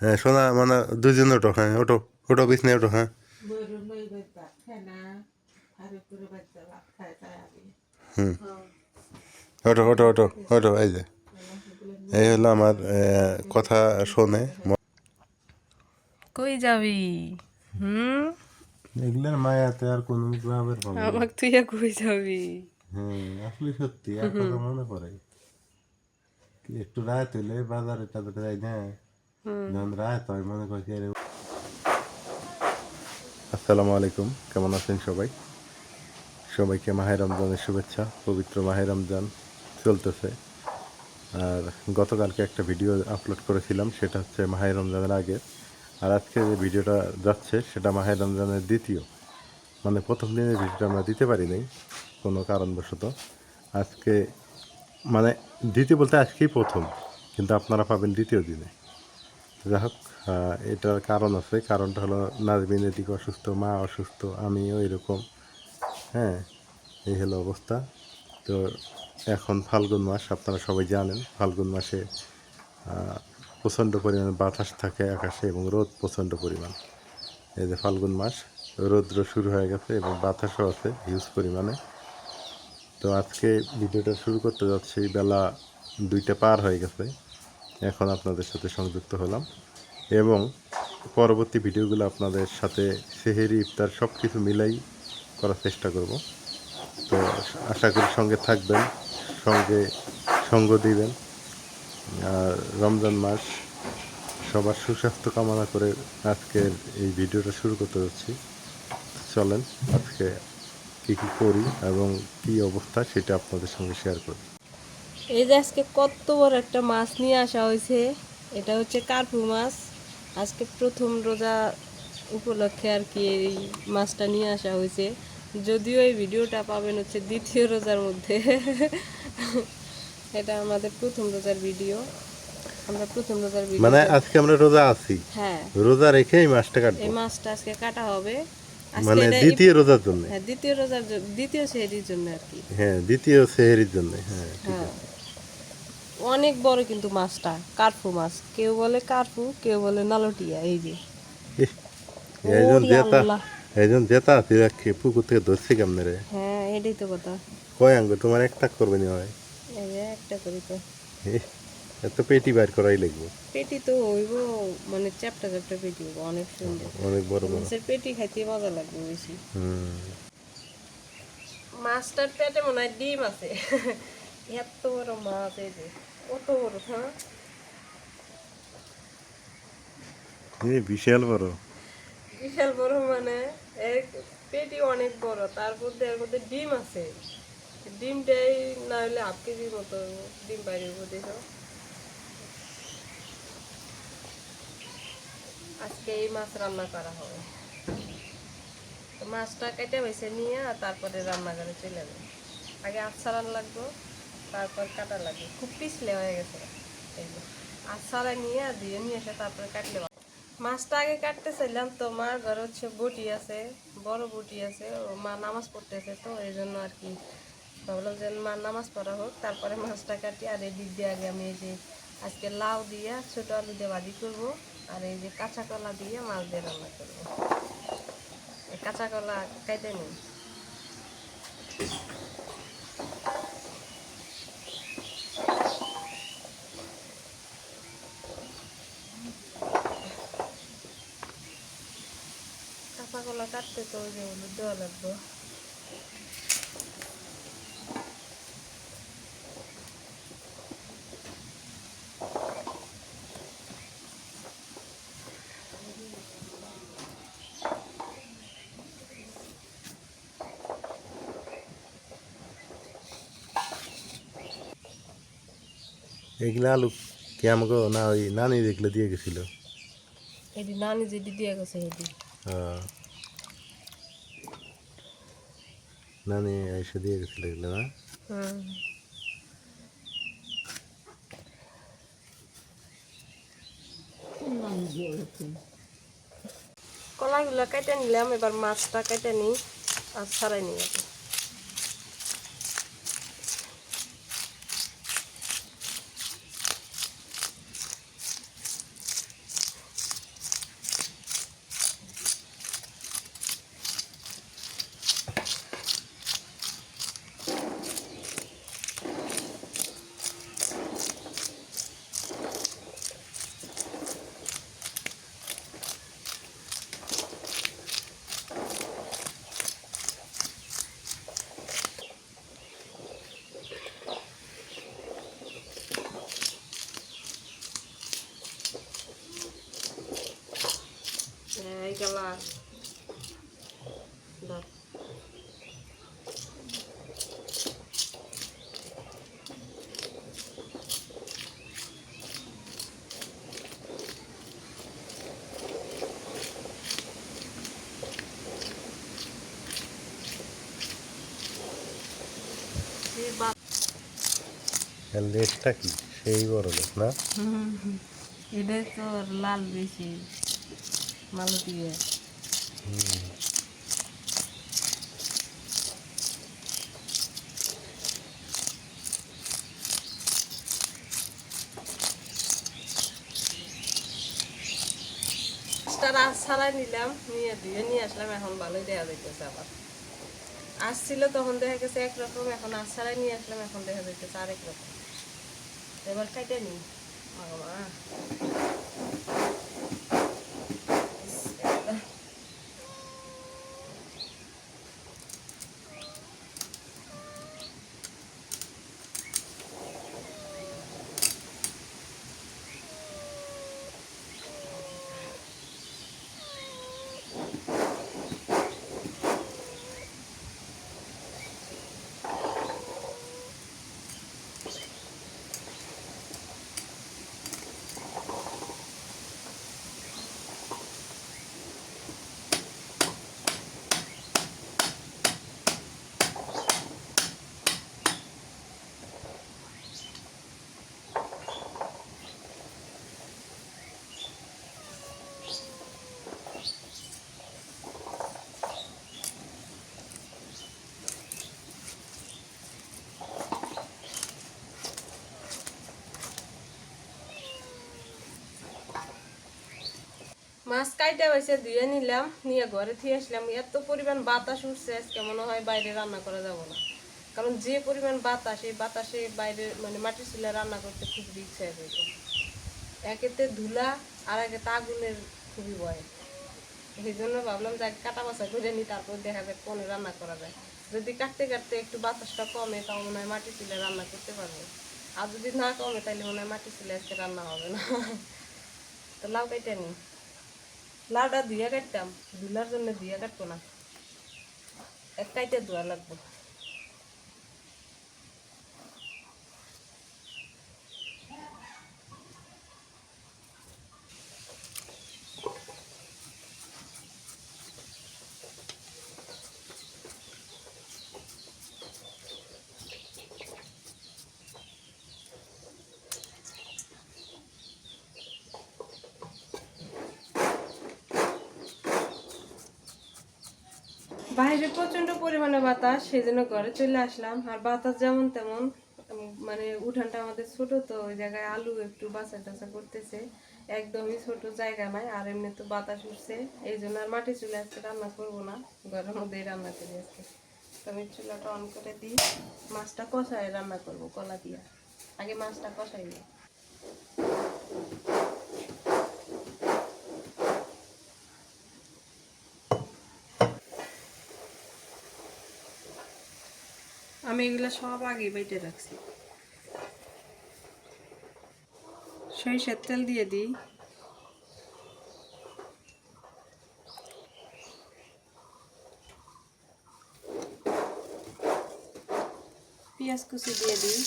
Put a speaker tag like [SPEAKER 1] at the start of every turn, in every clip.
[SPEAKER 1] হ্যাঁ শোনা মানে দুজন ওটো হ্যাঁ ওটো ওটো বিছনে ওটো হ্যাঁ। হুম। ওটো ওটো ওটো ওটো এই যে। এই হলো আমার কথা শোনে।
[SPEAKER 2] কই যাবি? হুম?
[SPEAKER 1] এগুলোর মায়াতে আর কোনো পাবো
[SPEAKER 2] আমাকে তুই কই যাবি?
[SPEAKER 1] হুম আসলে সত্যি আর কথা মনে পড়ে। একটু রাত হইলে বাজারে টাজারে যাই না মনে আসসালামু আলাইকুম কেমন আছেন সবাই সবাইকে মাহে রমজানের শুভেচ্ছা পবিত্র মাহে রমজান চলতেছে। আর গতকালকে একটা ভিডিও আপলোড করেছিলাম সেটা হচ্ছে মাহে রমজানের আগে। আর আজকে যে ভিডিওটা যাচ্ছে সেটা মাহে রমজানের দ্বিতীয়। মানে প্রথম দিনের ভিডিওটা আমরা দিতে পারি নাই কোনো কারণবশত। আজকে মানে দ্বিতীয় বলতে আজকেই প্রথম কিন্তু আপনারা পাবেন দ্বিতীয় দিনে। যাই হোক এটার কারণ আছে। কারণটা হলো নাজবিনের দিকে অসুস্থ, মা অসুস্থ, আমিও এরকম। হ্যাঁ এই হলো অবস্থা। তো এখন ফাল্গুন মাস, আপনারা সবাই জানেন, ফাল্গুন মাসে প্রচণ্ড পরিমাণে বাতাস থাকে আকাশে এবং রোদ প্রচণ্ড পরিমাণ। এই যে ফাল্গুন মাস, রৌদ্র শুরু হয়ে গেছে এবং বাতাসও আছে হিউজ পরিমাণে। তো আজকে ভিডিওটা শুরু করতে যাচ্ছি, বেলা দুইটা পার হয়ে গেছে। এখন আপনাদের সাথে সংযুক্ত হলাম। এবং পরবর্তী ভিডিওগুলো আপনাদের সাথে সেহেরি ইফতার সব কিছু মিলাই করার চেষ্টা করব। তো আশা করি সঙ্গে থাকবেন, সঙ্গে সঙ্গ দিবেন। আর রমজান মাস সবার সুস্বাস্থ্য কামনা করে আজকের এই ভিডিওটা শুরু করতে যাচ্ছি। চলেন আজকে কী কী করি এবং কী অবস্থা সেটা আপনাদের সঙ্গে শেয়ার করি।
[SPEAKER 2] এই যে আজকে কত বড় একটা মাছ নিয়ে আসা হয়েছে এটা হচ্ছে কার্পু মাছ। আজকে প্রথম রোজা উপলক্ষে আর কি এই মাছটা নিয়ে আসা হয়েছে। যদিও এই ভিডিওটা পাবেন হচ্ছে দ্বিতীয় রোজার মধ্যে। এটা আমাদের প্রথম রোজার ভিডিও। আমরা প্রথম রোজার ভিডিও
[SPEAKER 1] মানে আজকে আমরা রোজা আছি।
[SPEAKER 2] হ্যাঁ।
[SPEAKER 1] রোজা রেখে এই মাছটা কাটবো।
[SPEAKER 2] এই মাছটা আজকে কাটা হবে।
[SPEAKER 1] মানে দ্বিতীয় রোজার জন্য।
[SPEAKER 2] হ্যাঁ দ্বিতীয় রোজার দ্বিতীয় সেহরির জন্য আর কি।
[SPEAKER 1] হ্যাঁ দ্বিতীয় সেহেরির জন্য হ্যাঁ
[SPEAKER 2] হ্যাঁ। অনেক বড় কিন্তু মাছটা কার্পু মাছ। কেউ বলে কার্পু কেউ বলে নালটিয়া এই যে।
[SPEAKER 1] এইজন জেতা এইজন জেতা তুই রাখি পুকুর থেকে ধরছি কেমনে রে?
[SPEAKER 2] হ্যাঁ এটাই তো কথা।
[SPEAKER 1] কয় আঙ্গ তোমার একটা করবে নি হয়?
[SPEAKER 2] এই যে একটা করি তো।
[SPEAKER 1] এত পেটি বাইর করাই লাগবে।
[SPEAKER 2] পেটি তো হইব মানে চ্যাপটা চ্যাপটা পেটি হইব অনেক সুন্দর।
[SPEAKER 1] অনেক বড় বড়।
[SPEAKER 2] মাছের পেটি খাইতে মজা লাগবে বেশি।
[SPEAKER 1] হুম।
[SPEAKER 2] মাছটার পেটে মনে হয় ডিম আছে। এত বড় মাছ এই যে। কত বড় হ্যাঁ
[SPEAKER 1] এই বিশাল বড়।
[SPEAKER 2] বিশাল বড় মানে পেটি অনেক বড় তার মধ্যে এর মধ্যে ডিম আছে। ডিমটাই না হলে হাফ কেজির মতো ডিম বাইরে দেখো। আজকে এই মাছ রান্না করা হবে। মাছটা কেটে বেছে নিয়ে তারপরে রান্না করে চলে যাবে। আগে আচারান লাগবে তারপর কাটা লাগে। খুব পিছলে হয়ে গেছে। যে আচারা নিয়ে আর দিয়ে নিয়ে এসে তারপরে কাটলে মাছটা আগে কাটতে চাইলাম, তো মার ঘরে হচ্ছে বটি আছে, বড় বটি আছে, ও মা নামাজ পড়তেছে, তো এই জন্য আর কি ভাবলাম যে মা নামাজ পড়া হোক, তারপরে মাছটা কাটি আর এই দিক দিয়ে আগে আমি এই যে আজকে লাউ দিয়ে ছোট আলু দিয়ে ভাজি করব, আর এই যে কাঁচা কলা দিয়ে মাছ দিয়ে রান্না করব। কাঁচা কলা কাইতে নিই কাঁচা কলা কাটতে তো ওই যে হলুদ দেওয়া লাগবে
[SPEAKER 1] এগুলা আলু কি আমাকে না ওই নানি যেগুলো দিয়ে গেছিল
[SPEAKER 2] এটি নানি যেটি দিয়ে গেছে এটি
[SPEAKER 1] হ্যাঁ। নানি এসে দিয়ে গেছিল এগুলো, না?
[SPEAKER 2] কলাগুলো কেটে নিলাম, এবার মাছটা কেটে নিই আর ছাড়াই নিই আগে। গেলা
[SPEAKER 1] লেজটা কি? সেই বড় লোক না?
[SPEAKER 2] এটাই তো লাল বেশি। মালু দিয়ে। তারা ছাড়াই নিলাম, নিয়ে দিয়ে, নিয়ে আসলাম, এখন ভালোই দেওয়া যাইতেছে আবার। আসছিল তখন দেখা গেছে একরকম, এখন আজ ছাড়াই নিয়ে আসলাম, এখন দেখা যাইতেছে আরেক রকম। এবার খাইতে নি। মাছ কাইটা হয়েছে, ধুয়ে নিলাম, নিয়ে ঘরে থিয়ে আসলাম। এত পরিমাণ বাতাস উঠছে আজকে, মনে হয় বাইরে রান্না করা যাব না। কারণ যে পরিমাণ বাতাস, এই বাতাসে বাইরে মানে মাটির চুলে রান্না করতে খুব ইচ্ছা হয়েছে একেতে ধুলা, আর একে আগুনের খুবই ভয়। সেই জন্য ভাবলাম যে কাটা বাছা করে নিই, তারপর দেখা যাক কোনে রান্না করা যায়। যদি কাটতে কাটতে একটু বাতাসটা কমে, তাও মনে হয় মাটির চুলে রান্না করতে পারব। আর যদি না কমে তাহলে মনে হয় মাটির চুলে আজকে রান্না হবে না। তো লাউ কেটে নিই লাউটা ধুয়ে কাটতাম ধুলার জন্য ধুয়ে কাটবো না এক কাইটে ধোয়া লাগবে। বাইরে প্রচণ্ড পরিমাণে বাতাস, সেই জন্য ঘরে চলে আসলাম। আর বাতাস যেমন তেমন মানে উঠানটা আমাদের ছোট, তো ওই জায়গায় আলু একটু বাসা টাসা করতেছে। একদমই ছোট জায়গা নাই, আর এমনি তো বাতাস উঠছে। এই জন্য আর মাটি চুলে আজকে রান্না করব না। ঘরের মধ্যেই রান্না করি আজকে। তো আমি চুলাটা অন করে দিই। মাছটা কষায় রান্না করব, কলা দিয়া। আগে মাছটা কষাই দিই আমি এগুলো সব আগে বেটে রাখছি। সরিষার তেল দিয়ে দিই। পেঁয়াজ কুচি দিয়ে দিই।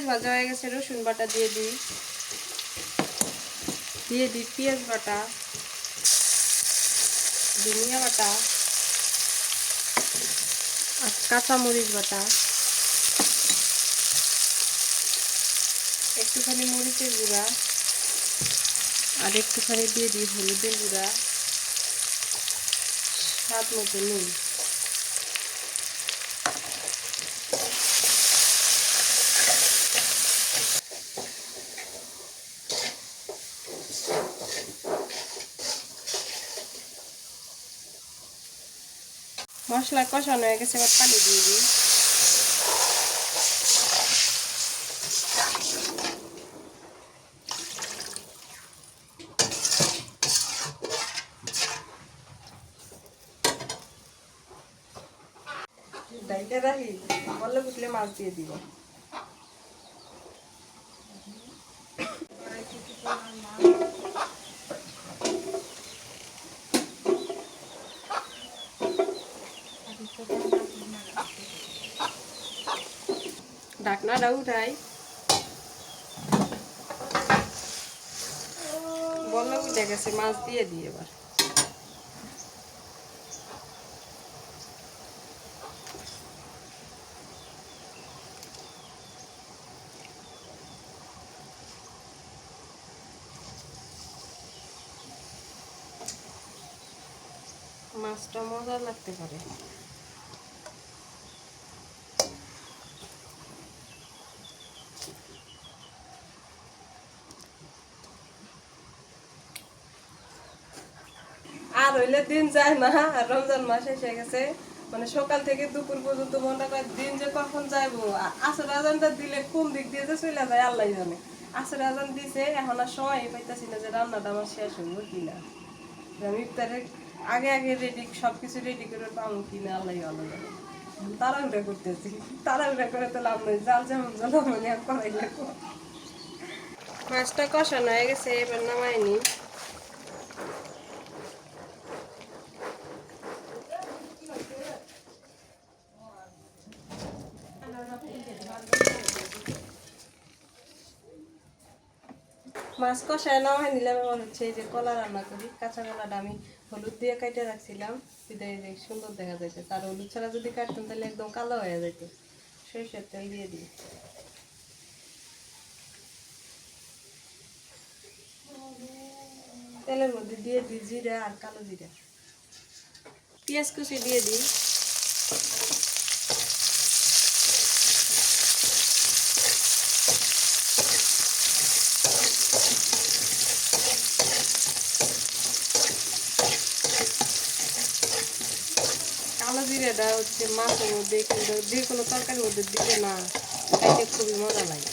[SPEAKER 2] পেঁয়াজ ভাজা হয়ে গেছে, রসুন বাটা দিয়ে দিই। দিয়ে দিই পেঁয়াজ বাটা, ধনিয়া বাটা, আর কাঁচামরিচ বাটা। একটুখানি মরিচের গুঁড়া, আর একটুখানি দিয়ে দিই হলুদের গুঁড়া। স্বাদ মতো নুন। মশলা কষানো হয়ে গেছে এবার পানি দিয়ে দিই। মাছ দিয়ে দিব। ঢাকনাটা উঠাই বললে উঠে গেছে মাছ দিয়ে দিই এবার মাছটা মজা লাগতে পারে। হইলে দিন যায় না, আর রমজান মাস এসে গেছে। মানে সকাল থেকে দুপুর পর্যন্ত মনে করে দিন যে কখন যাইবো? আসর আজানটা দিলে কোন দিক দিয়ে যে চলে যায়, আল্লাহ জানে। আসর আজান দিছে, এখন আর সময় পাইতেছি না যে রান্নাটা আমার শেষ হইব কিনা। আমি ইফতারে আগে আগে রেডি সবকিছু রেডি করে পাবো কিনা, আল্লাহ ভালো জানে। তাড়াহুড়া করতেছি। তাড়াহুড়া করে তো লাভ নেই জাল যেমন জাল মানে করাই লাগবো। মাছটা কষানো হয়ে গেছে, এবার নামাইনি মাছ কষায় নামাই নিলাম এবার হচ্ছে এই যে কলা রান্না করি, কাঁচা কলাটা আমি হলুদ দিয়ে কেটে রাখছিলাম বিদায় যে সুন্দর দেখা যাইতে তার হলুদ ছাড়া যদি কাটতাম তাহলে একদম কালো হয়ে যেত সরিষার তেল দিয়ে দিই। তেলের মধ্যে দিয়ে দিই জিরা আর কালো জিরা। পেঁয়াজ কুচি দিয়ে দিই। কালো জিরাটা হচ্ছে মাছের মধ্যে কিন্তু যে কোনো তরকারির মধ্যে দিলে না, খাইতে খুবই মজা লাগে।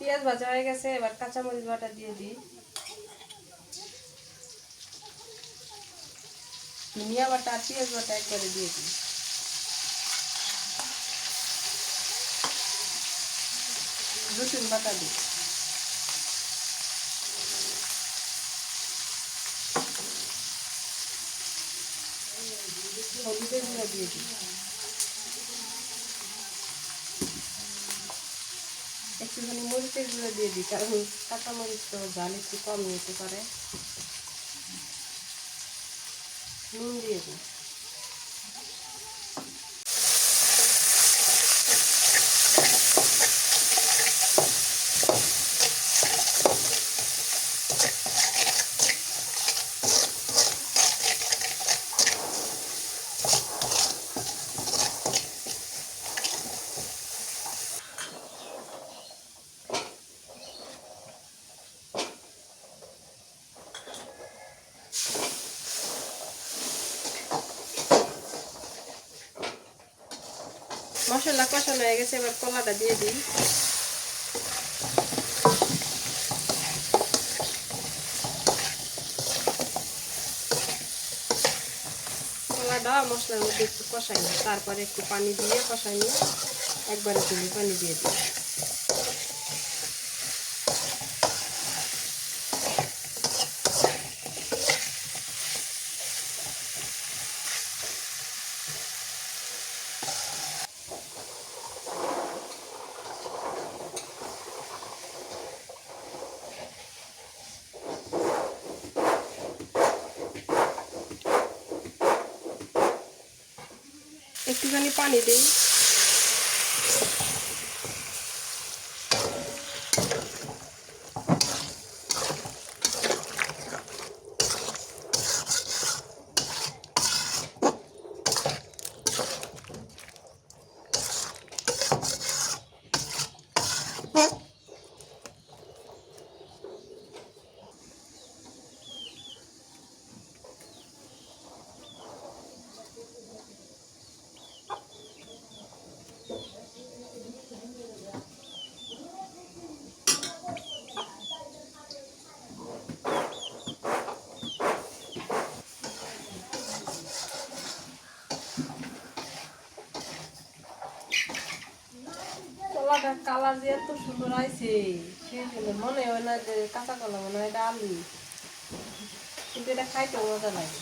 [SPEAKER 2] পেঁয়াজ ভাজা হয়ে গেছে, এবার কাঁচামরিচ বাটা দিয়ে দিই। ধনিয়া বাটা পেঁয়াজ বাটা একবারে দিয়ে দিই। রসুন বাটা দিই। হলুদের গুঁড়া দিয়ে দিই। একটুখানি মরিচের গুঁড়া দিয়ে দিই, কারণ কাঁচা মরিচ তো ঝাল একটু কম নিতে পারে। নুন দিয়ে দিই মশলা কষানো হয়ে গেছে এবার কলাটা দিয়ে দিই। কলাটা মশলার মধ্যে একটু কষাই তারপরে একটু পানি দিয়ে কষাই নিয়ে একবারে তুমি পানি দিয়ে দিই। একটুখানি পানি দিই কলাটা কালার যে এত সুন্দর আইছে, সেই সুন্দর মনে হয় না যে কাঁচা কলা মনে হয় এটা আলু। কিন্তু এটা খাইতে মজা লাগে।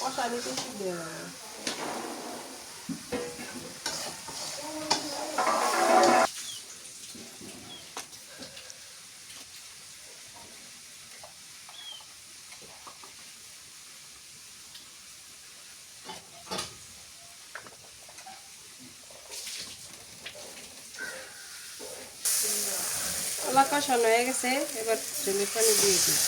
[SPEAKER 2] কষা নিতে সিদ্ধ কলা কষানো হয়ে গেছে, এবার জলের পানি দিয়ে দিই।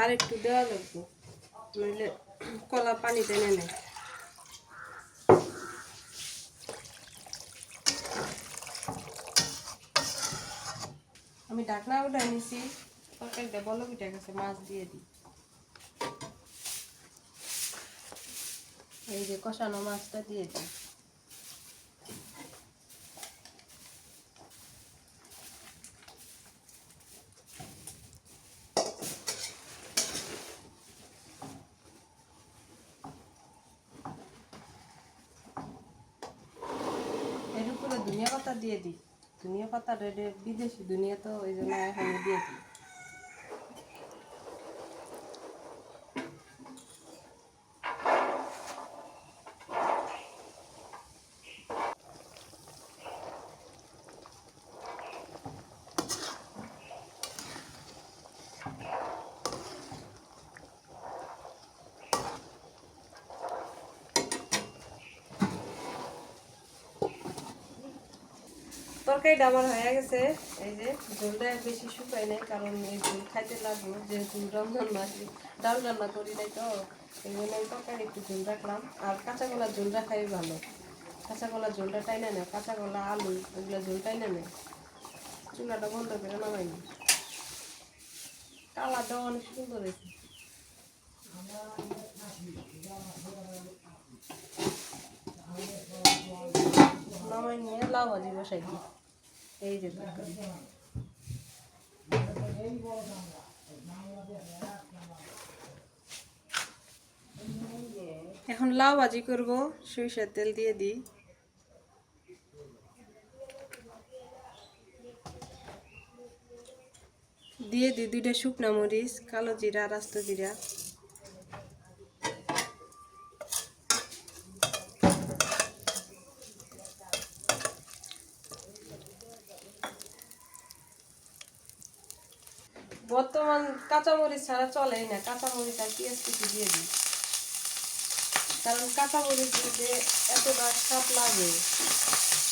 [SPEAKER 2] আর একটু দেওয়া লাগবে, নইলে কলা পানি টেনে নেয়। আমি ঢাকনা উঠাই নিছি, তরকারিটা বলো পিঠা গেছে, মাছ দিয়ে দিই। এই যে কষানো মাছটা দিয়ে দিই। এর উপরে ধনিয়া পাতা দিয়ে দিই। ধনিয়া পাতা বিদেশি ধনিয়া তো ওই জন্য এখানে দিয়ে দিই। তরকারিটা আমার হয়ে গেছে। এই যে ঝোলটা বেশি শুকাই নাই, কারণ এই ঝোল খাইতে লাগবো, যেহেতু রমজান মাসে ডাল রান্না করি নাই তো, এই জন্য আমি তরকারি একটু ঝোল রাখলাম। আর কাঁচা কলার ঝোল রাখাই ভালো। কাঁচা কলার ঝোলটা টাইনা নেয় কাঁচা কলা আলু, এগুলো ঝোল টাইনা নেয় চুলাটা বন্ধ করে নামাই নি কালারটাও অনেক সুন্দর হয়েছে। নামাই নিয়ে লাউ ভাজি বসাই দিই এই যে এখন লাউ ভাজি করব, সরিষার তেল দিয়ে দিই। দিয়ে দিই দুইটা শুকনা মরিচ, কালো জিরা আর আস্ত জিরা। কাঁচামরিচ ছাড়া চলেই না। কাঁচামরিচ আর পেঁয়াজ কিছু দিয়ে দিই। কারণ কাঁচামরিচ দিতে এতটা স্বাদ লাগে।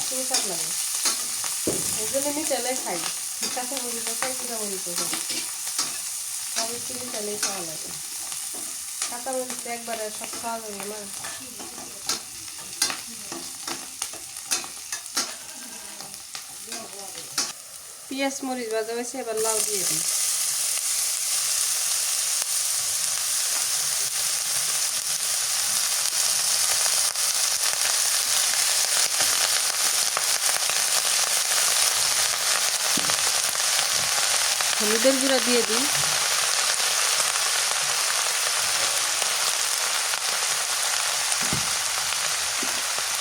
[SPEAKER 2] খুবই স্বাদ লাগে। এই জন্য মিশালে খাই। কাঁচামরিচ খাই কুড়ামরিচ খাই। সব একটু মিশালেই খাওয়া লাগে। কাঁচামরিচ একবারে সব খাওয়া যাবে না। পেঁয়াজ মরিচ ভাজা হয়েছে, এবার লাউ দিয়ে দিই। হলুদের গুঁড়া দিয়ে দিই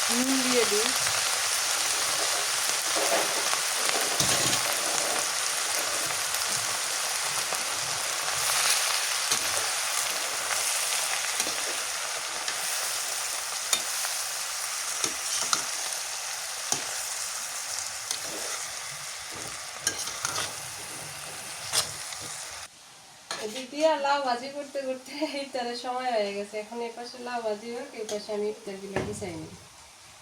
[SPEAKER 2] নুন দিয়ে দিই এদিক দিয়ে লাউ ভাজি করতে করতে ইফতারের সময় হয়ে গেছে। এখন এই পাশে লাউ ভাজি হোক এই পাশে আমি ইফতারগুলো গুছাই নি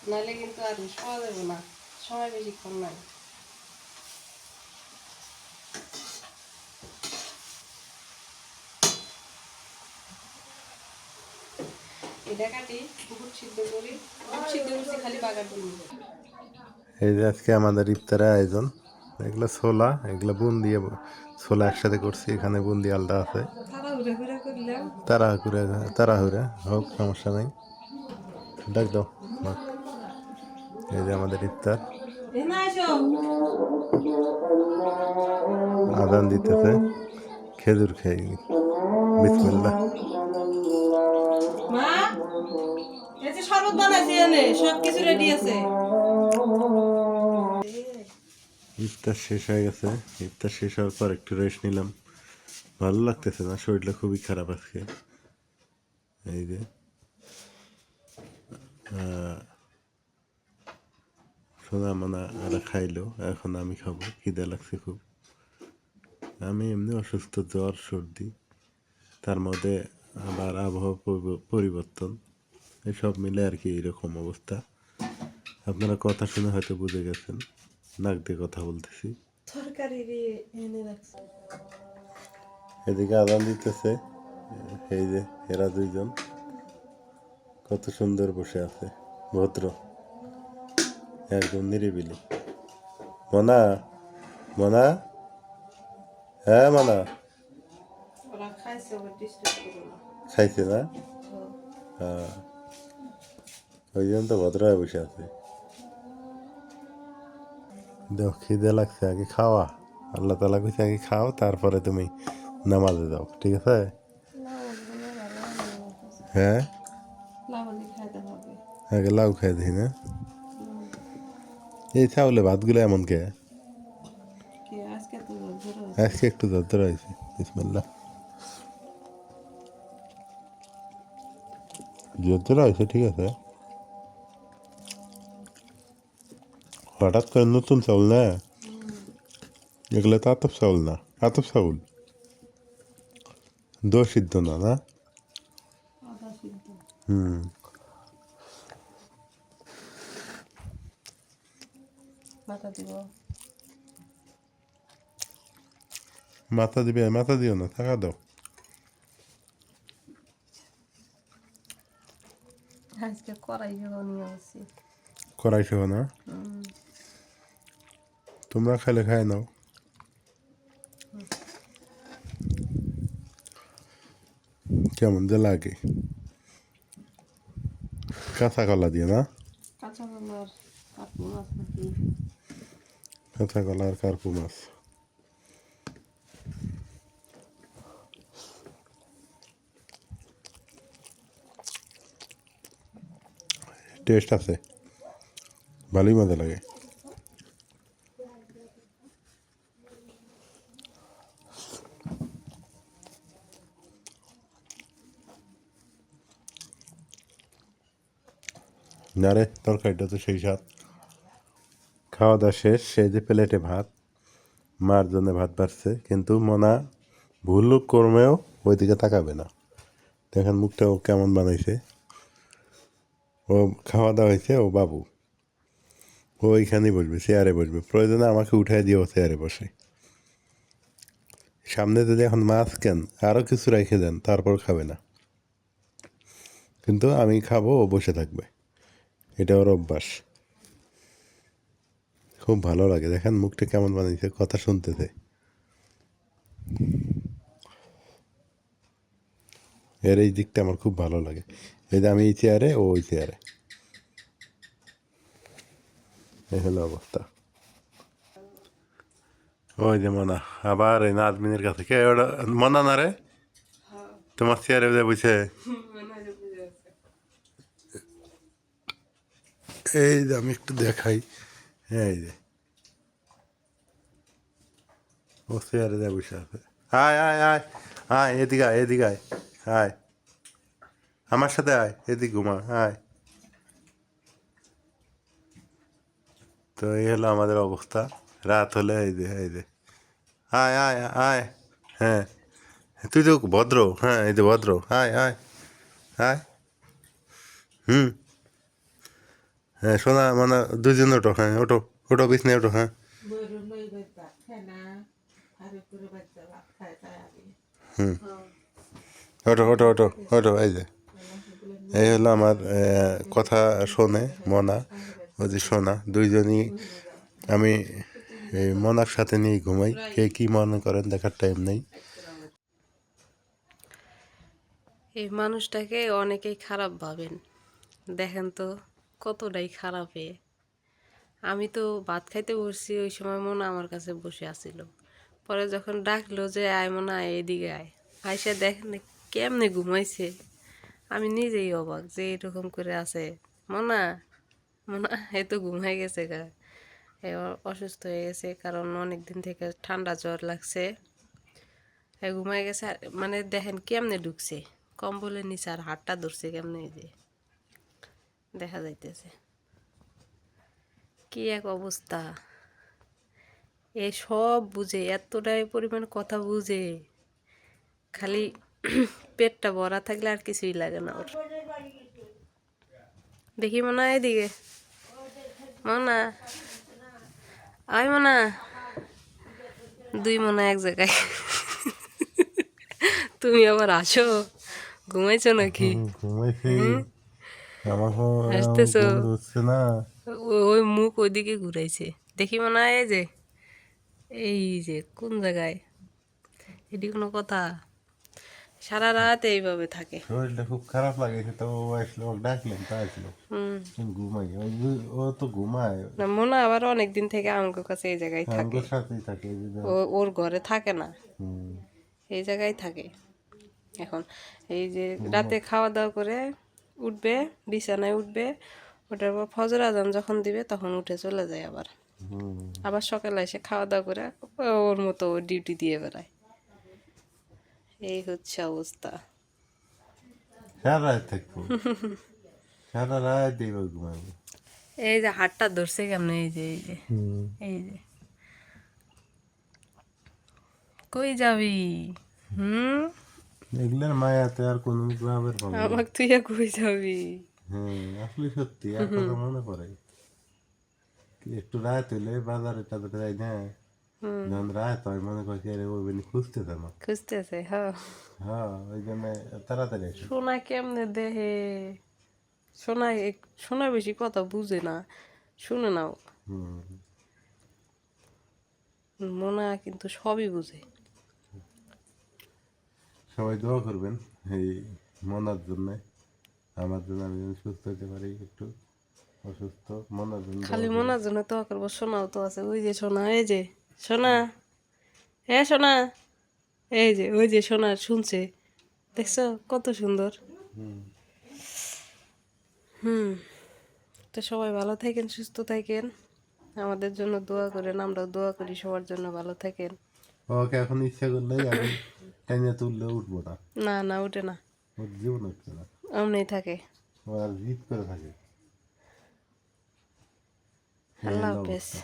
[SPEAKER 2] নাহলে কিন্তু আর শোয়া যাব না। সময় বেশিক্ষণ নাই। এটা কাটি বুট সিদ্ধ করি। বুট সিদ্ধ করছি খালি বাগার দিন
[SPEAKER 1] এই যে আজকে আমাদের ইফতারের আয়োজন। এগুলো ছোলা এগুলো বুন্দি এবং ছোলা একসাথে করছি। এখানে বুন্দি আলাদা আছে।
[SPEAKER 2] তাড়াহুড়া
[SPEAKER 1] তাড়াহুড়া হোক সমস্যা নেই। ডাক দাও এই যে আমাদের ইফতার। আদান দিতেছে। খেজুর খেয়ে বিসমিল্লাহ। ইফতার শেষ হয়ে গেছে। ইফতার শেষ হওয়ার পর একটু রেস্ট নিলাম। ভালো লাগতেছে না, শরীরটা খুবই খারাপ আজকে। এই যে সোনা মানা এরা খাইলো, এখন আমি খাব, খিদে লাগছে খুব। আমি এমনি অসুস্থ, জ্বর, সর্দি, তার মধ্যে আবার আবহাওয়া পরিব- পরিবর্তন, এসব মিলে আর কি এরকম অবস্থা। আপনারা কথা শুনে হয়তো বুঝে গেছেন, নাক দিয়ে কথা বলতেছি।
[SPEAKER 3] তরকারি এনে রাখছি।
[SPEAKER 1] এদিকে আদান দিতেছে। এই যে এরা দুইজন। কত সুন্দর বসে আছে। ভদ্র। একদম নিরিবিলি। মনা মনা? হ্যাঁ মনা?
[SPEAKER 3] খাইছে না?
[SPEAKER 1] হ্যাঁ। ওই জন্য তো ভদ্র হয়ে বসে আছে। দেখো খিদে লাগছে আগে খাওয়া। আল্লাহ তালা কইছে আগে খাও তারপরে তুমি নামাজে যাও ঠিক আছে হ্যাঁ
[SPEAKER 3] লাবণী খাইতে হবে
[SPEAKER 1] আগে লাউ খাই দিই না এই চাউলে ভাতগুলো এমন কে
[SPEAKER 3] কি আজকে তো ধরো
[SPEAKER 1] আজকে একটু ধরতে রয়েছে বিসমিল্লা ধরতে রয়েছে ঠিক আছে হঠাৎ করে নতুন চাউল না এগুলো তো আতপ চাউল না আতপ চাউল দোষ সিদ্ধ না না? হুম।
[SPEAKER 3] মাথা দিব।
[SPEAKER 1] মাথা দিবে মাথা দিও না থাকা দাও।
[SPEAKER 2] আজকে করাই নিয়ে আসছি।
[SPEAKER 1] না? তোমরা খাইলে খাই নাও। কেমন যে লাগে কাঁচা কলা দিয়ে না
[SPEAKER 3] কাঁচা কলার কাপড় মাছ নাকি
[SPEAKER 1] কাঁচা কলা আর কার্পু মাছ টেস্ট আছে ভালোই মজা লাগে না রে, তরকারিটা তো সেই স্বাদ। খাওয়া দাওয়া শেষ সেই যে প্লেটে ভাত, মার জন্য ভাত বাড়ছে। কিন্তু মনা ভুল লোক কর্মেও ওইদিকে তাকাবে না। দেখেন মুখটা ও কেমন বানাইছে। ও খাওয়া দাওয়া হয়েছে, ও বাবু। ও ওইখানেই বসবে, চেয়ারে বসবে। প্রয়োজনে আমাকে উঠাই দিয়ে ও চেয়ারে বসে। সামনে যদি এখন মাছ কেন আরও কিছু রেখে দেন, তারপর খাবে না। কিন্তু আমি খাব, ও বসে থাকবে। এটা ওর অভ্যাস। খুব ভালো লাগে। দেখেন মুখটা কেমন বানিয়েছে কথা শুনতেছে। এর এই দিকটা আমার খুব ভালো লাগে। এই যে আমি এই চেয়ারে ও ওই চেয়ারে এই হলো অবস্থা। ওই যে মনা আবার এই নাজমিনের কাছে। কে ওটা? মনা না রে? তোমার চেয়ারে যে এই যে আমি একটু দেখাই। এই যে। ও চেয়ারে যা বসে আছে। আয় আয় আয় আয়, এদিকে আয় এদিকে আয় আয়। আমার সাথে আয়, এদিকে ঘুমা, আয়। তো এই হলো আমাদের অবস্থা। রাত হলে এই যে এই যে। আয় আয় আয় হ্যাঁ। তুই তো ভদ্র হ্যাঁ এই যে ভদ্র। আয় আয় আয়। হুম। হ্যাঁ শোনা মানে দুজন ওটো হ্যাঁ ওটো ওটো বিছনে ওটো হ্যাঁ। হুম। ওটো ওটো ওটো ওটো এই যে। এই হলো আমার কথা শোনে মনা ও যে শোনা দুইজনই আমি এই মনার সাথে নিয়ে ঘুমাই। কে কি মনে করেন দেখার টাইম নেই।
[SPEAKER 2] এই মানুষটাকে অনেকেই খারাপ ভাবেন। দেখেন তো কতটাই খারাপ। আমি তো ভাত খাইতে বসছি, ওই সময় মনে আমার কাছে বসে আসিল পরে যখন ডাকলো যে, আয় মনে, আয়, এদিকে আয়। আয়সা দেখেন না কেমনে ঘুমাইছে। আমি নিজেই অবাক যে, এরকম করে আছে। মনা মনা, এ তো ঘুমাই গেছে এ অসুস্থ হয়ে গেছে, কারণ অনেক দিন থেকে ঠান্ডা জ্বর লাগছে। ঘুমাই গেছে মানে দেখেন কেমনে ঢুকছে। কম্বলের নিচে আর হাতটা ধরছে কেমনে যে। দেখা যাইতেছে। কি এক অবস্থা? এ সব বুঝে এতটাই পরিমাণ কথা বুঝে। খালি পেটটা ভরা থাকলে আর কিছুই লাগে না ওর। দেখি মনে হয় এদিকে। মনা। আয় মনা। দুই মনে এক জায়গায়। তুমি আবার আসো। ঘুমাইছো নাকি?
[SPEAKER 1] ঘুমাইছি। না।
[SPEAKER 2] ওই মুখ ওইদিকে ঘুরাইছে। দেখি মনে হয় এই যে এই যে কোন জায়গায়? এটি কোনো কথা? সারা রাত এইভাবে থাকে।
[SPEAKER 1] শরীরটা খুব খারাপ লাগেছে তো ও আসলো ওকে ডাকলাম তা আসলো। ঘুমাই ও তো ঘুমায়।
[SPEAKER 2] না মনে হয় আবার অনেকদিন থেকে আমার কাছে এই জায়গায় থাকে।
[SPEAKER 1] সাথেই থাকে
[SPEAKER 2] ও ওর ঘরে থাকে না। এই জায়গায় থাকে। এখন এই যে রাতে খাওয়া দাওয়া করে উঠবে বিছানায় উঠবে ওটার পর ফজর আজান যখন দিবে তখন উঠে চলে যায় আবার। আবার সকালে এসে খাওয়া দাওয়া করে ওর মতো ডিউটি দিয়ে বেড়ায়। এই হচ্ছে অবস্থা। এই যে হাতটা ধরছে কেমন এই যে এই যে
[SPEAKER 1] হুম।
[SPEAKER 2] এই যে। কই যাবি? হুম?
[SPEAKER 1] এগুলোর মায়াতে আর কোনো গ্রামের না।
[SPEAKER 2] তুই কই যাবি।
[SPEAKER 1] হ্যাঁ আসলে সত্যি কথা মনে পড়ে। একটু রাত হইলে বাজারে টাজারে যাই না যখন রাত হয় মনে করছি আরে ওই না
[SPEAKER 2] খুঁজতেছে হ্যাঁ
[SPEAKER 1] হ্যাঁ ওই জন্য তাড়াতাড়ি
[SPEAKER 2] সোনা কেমনে দেহে? সোনা এক- সোনা বেশি কথা বুঝে না। শুনে নাও। মোনা কিন্তু সবই বুঝে।
[SPEAKER 1] সবাই দোয়া করবেন। এই মনার জন্য। আমার জন্য আমি যেন সুস্থ হতে পারি একটু অসুস্থ। মনার জন্য
[SPEAKER 2] খালি মনার জন্য তো করব। সোনাও তো আছে। ওই যে সোনা এই যে সোনা। হ্যাঁ সোনা এই যে ওই যে সোনা শুনছে। দেখছ? কত সুন্দর।
[SPEAKER 1] হুম।
[SPEAKER 2] হুম। তো সবাই ভালো থাকেন সুস্থ থাকেন। আমাদের জন্য দোয়া করেন আমরা দোয়া করি সবার জন্য ভালো থাকেন।
[SPEAKER 1] ওকে এখন ইচ্ছা করলেই আমি টেনে তুললে উঠবো না।
[SPEAKER 2] না না উঠে না।
[SPEAKER 1] ওর জীবন উঠছে না।
[SPEAKER 2] অমনি থাকে।
[SPEAKER 1] আর জিদ করে থাকে।
[SPEAKER 2] আল্লাহ হাফেজ।